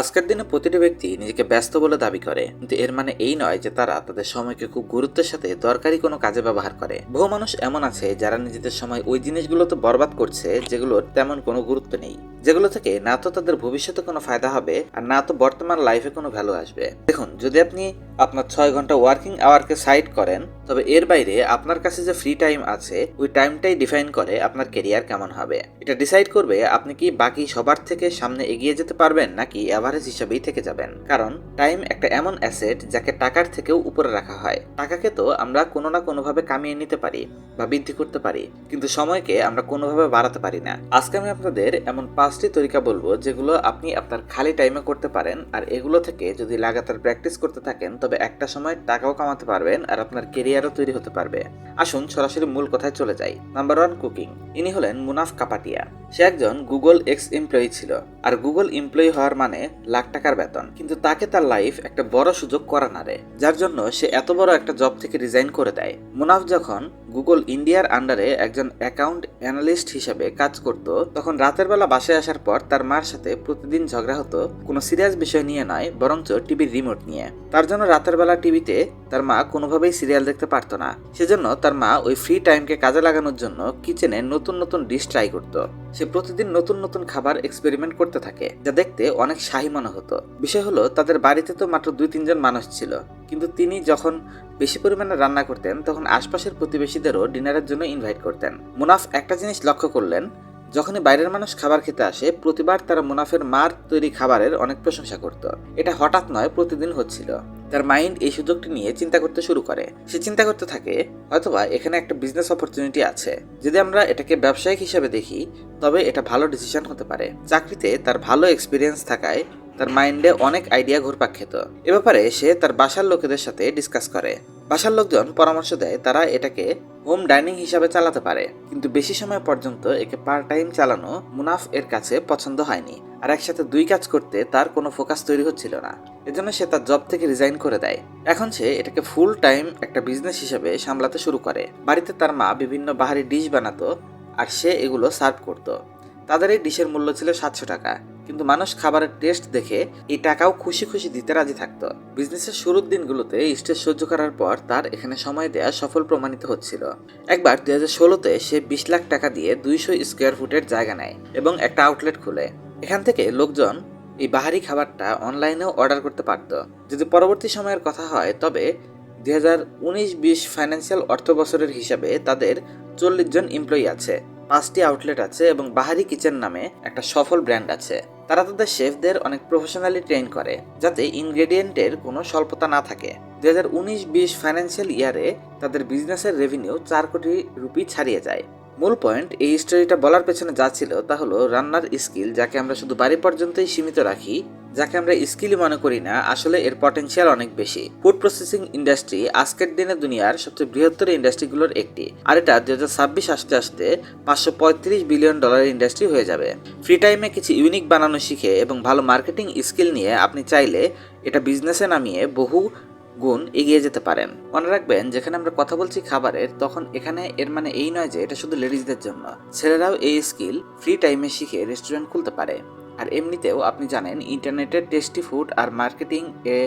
আজকের দিনে প্রতিটি ব্যক্তি নিজেকে ব্যস্ত বলে দাবি করে, কিন্তু এর মানে এই নয় যে তারা তাদের সময়কে খুব গুরুত্বের সাথে দরকারি কোনো কাজে ব্যবহার করে। বহু মানুষ এমন আছে যারা নিজেদের সময় ওই জিনিসগুলোতে বরবাদ করছে যেগুলোর তেমন কোনো গুরুত্ব নেই, যেগুলো থেকে না তো তাদের ভবিষ্যতে কোনো ফায়দা হবে আর না তো বর্তমান লাইফে কোনো ভ্যালু আসবে। দেখুন, যদি আপনি আপনার ছয় ঘণ্টা ওয়ার্কিং আওয়ারকে সাইড করেন, তবে এর বাইরে আপনার কাছে যে ফ্রি টাইম আছে, ওই টাইমটাই ডিফাইন করে আপনার কেরিয়ার কেমন হবে। এটা ডিসাইড করবে আপনি কি বাকি সবার থেকে সামনে এগিয়ে যেতে পারবেন, নাকি অ্যাভারেজ হিসাবেই থেকে যাবেন। কারণ টাইম একটা এমন অ্যাসেট যাকে টাকার থেকেও উপরে রাখা হয়। টাকাকে তো আমরা কোনো না কোনোভাবে কামিয়ে নিতে পারি বা বৃদ্ধি করতে পারি, কিন্তু সময়কে আমরা কোনোভাবে বাড়াতে পারি না। আজকে আমি আপনাদের এমন পাঁচটি তরিকা বলব যেগুলো আপনি আপনার খালি টাইমে করতে পারেন, আর এগুলো থেকে যদি লাগাতার প্র্যাকটিস করতে থাকেন তবে একটা সময় টাকাও কামাতে পারবেন আর আপনার কেরিয়ারও তৈরি হতে পারবে। আসুন সরাসরি মূল কথায় চলে যাই। নাম্বার ওয়ান কুকিং ইনি হলেন মুনাফ কাপাটিয়া। সে একজন গুগল এক্স এমপ্লয়ি ছিল আর গুগল এমপ্লয়ি হওয়ার মানে লাখ টাকার বেতন। কিন্তু তাকে তার লাইফ একটা বড় সুযোগ করা নারে যার জন্য সে এত বড় একটা জব থেকে রিজাইন করে দেয়। মুনাফ যখন গুগল ইন্ডিয়ার আন্ডারে একজন অ্যাকাউন্ট অ্যানালিস্ট হিসেবে কাজ করত, তখন রাতের বেলা বাসায় আসার পর তার মার সাথে প্রতিদিন ঝগড়া হতো। কোনো সিরিয়াস বিষয় নিয়ে নয়, বরঞ্চ টিভির রিমোট নিয়ে। তার জন্য রাতের বেলা টিভিতে তার মা কোনোভাবেই সিরিয়াল দেখতে পারতো না। সেজন্য তার মা ওই ফ্রি টাইমকে কাজে লাগানোর জন্য কিচেনে নতুন নতুন ডিশ ট্রাই করতো। সে প্রতিদিন নতুন নতুন খাবার এক্সপেরিমেন্ট করতে থাকে, যা দেখতে অনেক শাহী মনে হতো। বিষয় হলো, তাদের বাড়িতে তো মাত্র দুই তিনজন মানুষ ছিল। কিন্তু তিনি যখন বেশি পরিমাণে রান্না করতেন, তখন আশপাশের প্রতিবেশীদেরও ডিনারের জন্য ইনভাইট করতেন। মুনাফ একটা জিনিস লক্ষ্য করলেন, যখনই বাইরের মানুষ খাবার খেতে আসে, প্রতিবার তারা মুনাফের মার তৈরি খাবারের অনেক প্রশংসা করত। এটা হঠাৎ নয়, প্রতিদিন হচ্ছিল। তার মাইন্ড এই সুযোগটি নিয়ে চিন্তা করতে শুরু করে। সে চিন্তা করতে থাকে, অথবা এখানে একটা বিজনেস অপরচুনিটি আছে। যদি আমরা এটাকে ব্যবসায়িক হিসেবে দেখি, তবে এটা ভালো ডিসিশন হতে পারে। চাকরিতে তার ভালো এক্সপিরিয়েন্স থাকায় তার মাইন্ডে অনেক আইডিয়া ঘুরপাক খেত। এ ব্যাপারে সে তার বাসার লোকেদের সাথে ডিসকাস করে। বাসার লোকজন পরামর্শ দেয়, তারা এটাকে হোম ডাইনিং হিসাবে চালাতে পারে, কিন্তু বেশি সময় পর্যন্ত একে পার্ট টাইম চালানো মুনাফ এর কাছে পছন্দ হয়নি। আর একসাথে দুই কাজ করতে তার কোনো ফোকাস তৈরি হচ্ছিল না। এজন্য সে তার জব থেকে রিজাইন করে দেয়। এখন সে এটাকে ফুল টাইম একটা বিজনেস হিসেবে সামলাতে শুরু করে। বাড়িতে তার মা বিভিন্ন বাহারি ডিশ বানাতো আর সে এগুলো সার্ভ করত। তাদের এই ডিশের মূল্য ছিল সাতশো টাকা। কিন্তু মানুষ খাবারের টেস্ট দেখে এই টাকাও খুশি খুশি দিতে রাজি থাকতো। বিজনেসের শুরুর দিনগুলোতে স্টেজ সহ্য করার পর তার এখানে সময় দেয়া সফল প্রমাণিত হচ্ছিল। একবার দুই হাজার ষোলোতে সে বিশ লাখ টাকা দিয়ে দুইশো স্কোয়ার ফুটের জায়গা নেয় এবং একটা আউটলেট খুলে। এখান থেকে লোকজন এই বাহারি খাবারটা অনলাইনেও অর্ডার করতে পারত। যদি পরবর্তী সময়ের কথা হয়, তবে দুই হাজার উনিশ বিশ ফাইন্যান্সিয়াল অর্থ বছরের হিসাবে তাদের চল্লিশ জন এমপ্লয়ি আছে, পাঁচটি আউটলেট আছে এবং বাহারি কিচেন নামে একটা সফল ব্র্যান্ড আছে। তারা তাদের শেফদের অনেক প্রফেশনালি ট্রেন করে, যাতে ইনগ্রেডিয়েন্টের কোনো স্বল্পতা না থাকে। দু হাজার উনিশ বিশ ফাইন্যান্সিয়াল ইয়ারে তাদের বিজনেসের রেভিনিউ চার কোটি রুপি ছাড়িয়ে যায়। মূল পয়েন্ট এই স্টোরিটা বলার পেছনে যা ছিল তা হলো রান্নার স্কিল যাকে আমরা শুধু বাড়ি পর্যন্তই সীমিত রাখি, যাকে আমরা স্কিলই মনে করি না, আসলে এর পটেনশিয়াল অনেক বেশি। ফুড প্রসেসিং ইন্ডাস্ট্রি আজকের দিনে দুনিয়ার সবচেয়ে বৃহত্তর ইন্ডাস্ট্রিগুলোর একটি, আর এটা দুই হাজার ছাব্বিশ আসতে আসতে পাঁচশো পঁয়ত্রিশ বিলিয়ন ডলারের ইন্ডাস্ট্রি হয়ে যাবে। ফ্রি টাইমে কিছু ইউনিক বানানো শিখে এবং ভালো মার্কেটিং স্কিল নিয়ে আপনি চাইলে এটা বিজনেসে নামিয়ে বহু গুণ এগিয়ে যেতে পারেন মনে রাখবেন, যেখানে আমরা কথা বলছি খাবারের, তখন এখানে এর মানে এই নয় যে এটা শুধু লেডিজদের জন্য। ছেলেরাও এই স্কিল ফ্রি টাইমে শিখে রেস্টুরেন্ট খুলতে পারে। আর এমনিতেও আপনি জানেন, ইন্টারনেটের টেস্টি ফুড আর মার্কেটিং এ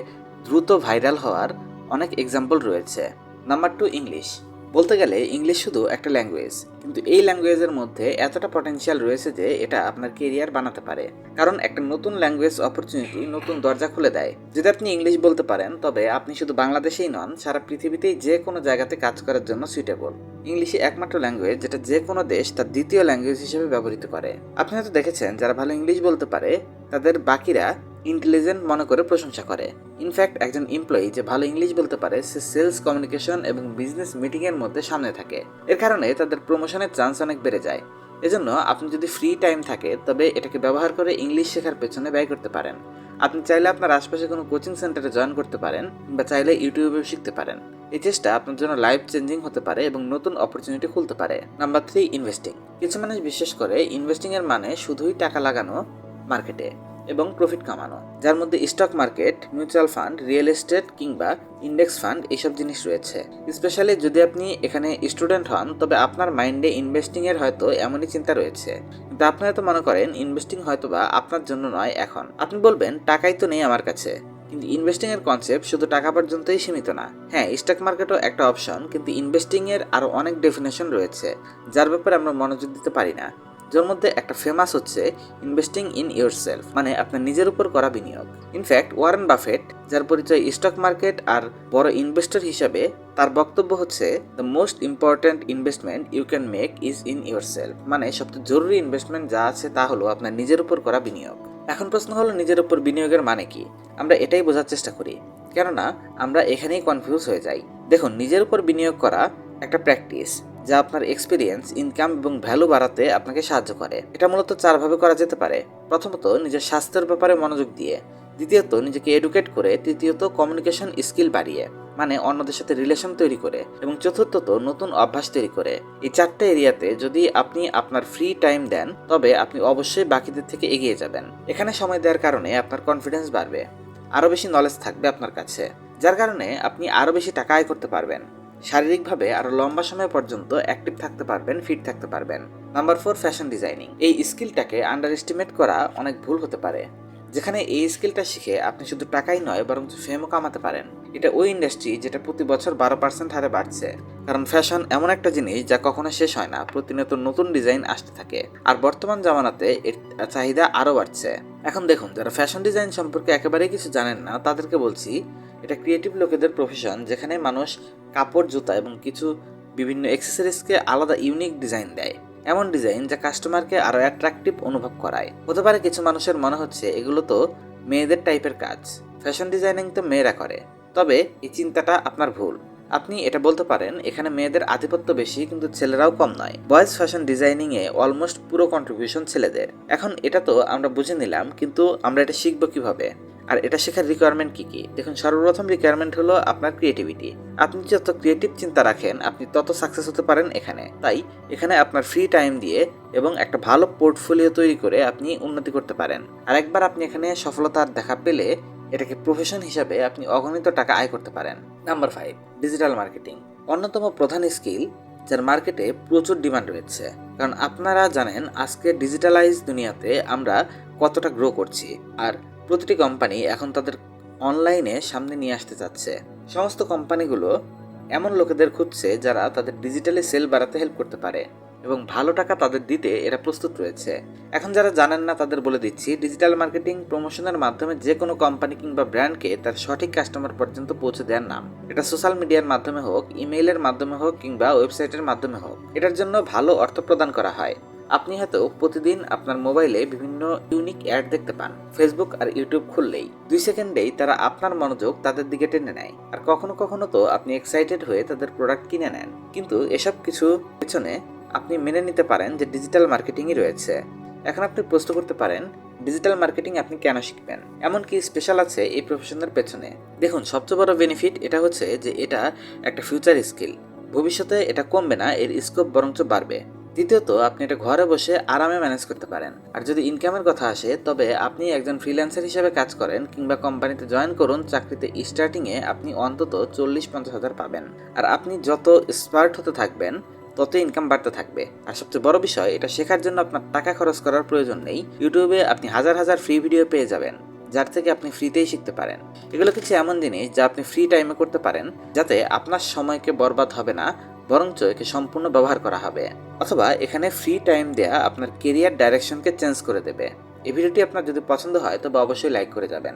দ্রুত ভাইরাল হওয়ার অনেক এক্সাম্পল রয়েছে। নাম্বার টু ইংলিশ বলতে গেলে ইংলিশ শুধু একটা ল্যাঙ্গুয়েজ কিন্তু এই ল্যাঙ্গুয়েজের মধ্যে এতটা পটেনশিয়াল রয়েছে যে এটা আপনার কেরিয়ার বানাতে পারে। কারণ একটা নতুন ল্যাঙ্গুয়েজ অপরচুনিটি নতুন দরজা খুলে দেয়। যদি আপনি ইংলিশ বলতে পারেন, তবে আপনি শুধু বাংলাদেশেই নন, সারা পৃথিবীতেই যে কোনো জায়গাতে কাজ করার জন্য সুইটেবল ইংলিশই একমাত্র ল্যাঙ্গুয়েজ যেটা যে কোনো দেশ তার দ্বিতীয় ল্যাঙ্গুয়েজ হিসেবে ব্যবহৃত করে। আপনি হয়তো দেখেছেন, যারা ভালো ইংলিশ বলতে পারে, তাদের বাকিরা ইন্টেলিজেন্ট মনে করে প্রশংসা করে। ইনফ্যাক্ট একজন এমপ্লয়ি যে ভালো ইংলিশ বলতে পারে, সে সেলস কমিউনিকেশন এবং বিজনেস মিটিংয়ের মধ্যে সামনে থাকে। এর কারণে তাদের প্রমোশনের চান্স অনেক বেড়ে যায়। এজন্য আপনি যদি ফ্রি টাইম থাকে, তবে এটাকে ব্যবহার করে ইংলিশ শেখার পেছনে ব্যয় করতে পারেন। আপনি চাইলে আপনার আশপাশে কোনো কোচিং সেন্টারে জয়েন করতে পারেন বা চাইলে ইউটিউবেও শিখতে পারেন। এই চেষ্টা আপনার জন্য লাইফ চেঞ্জিং হতে পারে এবং নতুন অপরচুনিটি খুলতে পারে। নাম্বার থ্রি ইনভেস্টিং কিছু মানুষ বিশ্বাস করে ইনভেস্টিং এর মানে শুধুই টাকা লাগানো মার্কেটে এবং প্রফিট কামানো, যার মধ্যে stock market, mutual fund, real estate কিংবা ইন্ডেক্স ফান্ড এইসব জিনিস রয়েছে। স্পেশালি যদি আপনি এখানে স্টুডেন্ট হন, তবে আপনার মাইন্ডে ইনভেস্টিং এর হয়তো এমনই চিন্তা রয়েছে। কিন্তু আপনি হয়তো মনে করেন, ইনভেস্টিং হয়তো বা আপনার জন্য নয় এখন। আপনি বলবেন, টাকাই তো নেই আমার কাছে। কিন্তু ইনভেস্টিং এর কনসেপ্ট শুধু টাকা পর্যন্তই সীমিত না। হ্যাঁ স্টক মার্কেটও একটা অপশন কিন্তু ইনভেস্টিং এর আরও অনেক ডেফিনেশন রয়েছে, যার ব্যাপারে আমরা মনোযোগ দিতে পারি না। যার মধ্যে একটা ফেমাস হচ্ছে ইনভেস্টিং ইন ইউর সেলফ মানে আপনার নিজের উপর করা বিনিয়োগ। ইনফ্যাক্ট ওয়ারেন বাফেট যার পরিচয় স্টক মার্কেট আর বড় ইনভেস্টর হিসাবে, তার বক্তব্য হচ্ছে the most important investment you can make is in yourself মানে সবচেয়ে জরুরি ইনভেস্টমেন্ট যা আছে তা হলো আপনার নিজের উপর করা বিনিয়োগ। এখন প্রশ্ন হলো, নিজের উপর বিনিয়োগের মানে কি? আমরা এটাই বোঝার চেষ্টা করি। কেননা, আমরা এখানেই কনফিউজ হয়ে যাই। দেখুন, নিজের উপর বিনিয়োগ করা একটা প্র্যাকটিস যা আপনার এক্সপিরিয়েন্স ইনকাম এবং ভ্যালু বাড়াতে আপনাকে সাহায্য করে। এটা মূলত চারভাবে করা যেতে পারে। প্রথমত, নিজের স্বাস্থ্যের ব্যাপারে মনোযোগ দিয়ে। দ্বিতীয়ত, নিজেকে এডুকেট করে। তৃতীয়ত কমিউনিকেশন স্কিল বাড়িয়ে। মানে অন্যদের সাথে রিলেশন তৈরি করে। এবং চতুর্থত, নতুন অভ্যাস তৈরি করে। এই চারটে এরিয়াতে যদি আপনি আপনার ফ্রি টাইম দেন, তবে আপনি অবশ্যই বাকিদের থেকে এগিয়ে যাবেন। এখানে সময় দেওয়ার কারণে আপনার কনফিডেন্স বাড়বে। আরও বেশি নলেজ থাকবে আপনার কাছে। যার কারণে আপনি আরও বেশি টাকা আয় করতে পারবেন। শারীরিকভাবে আরও লম্বা সময় পর্যন্ত অ্যাক্টিভ থাকতে পারবেন ফিট থাকতে পারবেন। নাম্বার ফোর ফ্যাশন ডিজাইনিং এই স্কিলটাকে আন্ডার এস্টিমেট করা অনেক ভুল হতে পারে। যেখানে এই স্কিলটা শিখে আপনি শুধু টাকাই নয় বরং ফেমও কামাতে পারেন। এটা ওই ইন্ডাস্ট্রি যেটা প্রতি বছর বারো পার্সেন্ট হারে বাড়ছে। কারণ ফ্যাশন এমন একটা জিনিস যা কখনো শেষ হয় না, প্রতিনিয়ত নতুন ডিজাইন আসতে থাকে। আর বর্তমান জামানাতে এর চাহিদা আরও বাড়ছে। এখন দেখুন, যারা ফ্যাশন ডিজাইন সম্পর্কে একেবারেই কিছু জানেন না, তাদেরকে বলছি, এটা ক্রিয়েটিভ লোকেদের প্রফেশন যেখানে মানুষ কাপড়, জুতা এবং কিছু বিভিন্ন অ্যাক্সেসরিজকে আলাদা ইউনিক ডিজাইন দেয়। এমন ডিজাইন যা কাস্টমারকে আরও অ্যাট্রাকটিভ অনুভব করায়। হতে পারে কিছু মানুষের মনে হচ্ছে এগুলো তো মেয়েদের টাইপের কাজ। ফ্যাশন ডিজাইনিং তো মেয়েরা করে। তবে এই চিন্তাটা আপনার ভুল। আপনি এটা বলতে পারেন, এখানে মেয়েদের আধিপত্য বেশি কিন্তু ছেলেরাও কম নয়। বয়েজ ফ্যাশন ডিজাইনিং এ অলমোস্ট পুরো কন্ট্রিবিউশন ছেলেদের। এখন এটা তো আমরা বুঝে নিলাম, কিন্তু আমরা এটা শিখব কীভাবে? আর এটা শেখার রিকোয়ারমেন্ট কি কি? দেখুন, সর্বপ্রথম রিকোয়ারমেন্ট হলো আপনার ক্রিয়েটিভিটি আপনি যত ক্রিয়েটিভ চিন্তা রাখেন, আপনি তত সাকসেস হতে পারেন এখানে। তাই এখানে আপনার ফ্রি টাইম দিয়ে এবং একটা ভালো পোর্টফোলিও তৈরি করে আপনি উন্নতি করতে পারেন। আর একবার আপনি এখানে সফলতার দেখা পেলে এটাকে প্রফেশন হিসাবে আপনি অগণিত টাকা আয় করতে পারেন। নাম্বার ফাইভ ডিজিটাল মার্কেটিং অন্যতম প্রধান স্কিল যার মার্কেটে প্রচুর ডিমান্ড রয়েছে। কারণ আপনারা জানেন, আজকে ডিজিটালাইজ দুনিয়াতে আমরা কতটা গ্রো করছি আর প্রতিটি কোম্পানি এখন তাদের অনলাইনে সামনে নিয়ে আসতে চাচ্ছে। সমস্ত কোম্পানিগুলো এমন লোকেদের খুঁজছে যারা তাদের ডিজিটালি সেল বাড়াতে হেল্প করতে পারে এবং ভালো টাকা তাদের দিতে এরা প্রস্তুত রয়েছে। এখন যারা জানেন না, তাদের বলে দিচ্ছি ডিজিটাল মার্কেটিং প্রমোশনের মাধ্যমে যে কোনো কোম্পানি কিংবা ব্র্যান্ডকে তার সঠিক কাস্টমার পর্যন্ত পৌঁছে দেওয়ার নাম। এটা সোশ্যাল মিডিয়ার মাধ্যমে হোক ইমেইলের মাধ্যমে হোক কিংবা ওয়েবসাইটের মাধ্যমে হোক। এটার জন্য ভালো অর্থ প্রদান করা হয়। আপনি হয়তো প্রতিদিন আপনার মোবাইলে বিভিন্ন ইউনিক অ্যাড দেখতে পান ফেসবুক আর ইউটিউব খুললেই। দুই সেকেন্ডেই তারা আপনার মনোযোগ তাদের দিকে টেনে নেয়। আর কখনো কখনো তো আপনি এক্সাইটেড হয়ে তাদের প্রোডাক্ট কিনে নেন। কিন্তু এসব কিছু পেছনে আপনি মেনে নিতে পারেন যে ডিজিটাল মার্কেটিংই রয়েছে। এখন আপনি প্রশ্ন করতে পারেন ডিজিটাল মার্কেটিং আপনি কেন শিখবেন? এমন কি স্পেশাল আছে এই প্রফেশনের পেছনে? দেখুন, সবচেয়ে বড় বেনিফিট এটা হচ্ছে যে এটা একটা ফিউচার স্কিল ভবিষ্যতে এটা কমবে না, এর স্কোপ বরঞ্চ বাড়বে। দ্বিতীয়ত, আপনি এটা ঘরে বসে আরামে ম্যানেজ করতে পারেন। আর যদি ইনকামের কথা আসে, তবে আপনি একজন ফ্রিল্যান্সার হিসেবে কাজ করেন কিংবা কোম্পানিতে জয়েন করুন, চাকরিতে স্টার্টিংয়ে আপনি অন্তত চল্লিশ পঞ্চাশ হাজার পাবেন। আর আপনি যত স্মার্ট হতে থাকবেন, তত ইনকাম বাড়তে থাকবে। আর সবচেয়ে বড় বিষয়, এটা শেখার জন্য আপনার টাকা খরচ করার প্রয়োজন নেই। ইউটিউবে আপনি হাজার হাজার ফ্রি ভিডিও পেয়ে যাবেন, যার থেকে আপনি ফ্রিতেই শিখতে পারেন। এগুলো কিছু এমন জিনিস যা আপনি ফ্রি টাইমে করতে পারেন, যাতে আপনার সময়কে বরবাদ হবে না বরঞ্চ একে সম্পূর্ণ ব্যবহার করা হবে, অথবা এখানে ফ্রি টাইম দেয়া আপনার কেরিয়ার ডাইরেকশনকে চেঞ্জ করে দেবে। এই ভিডিওটি আপনার যদি পছন্দ হয়, তবে অবশ্যই লাইক করে যাবেন।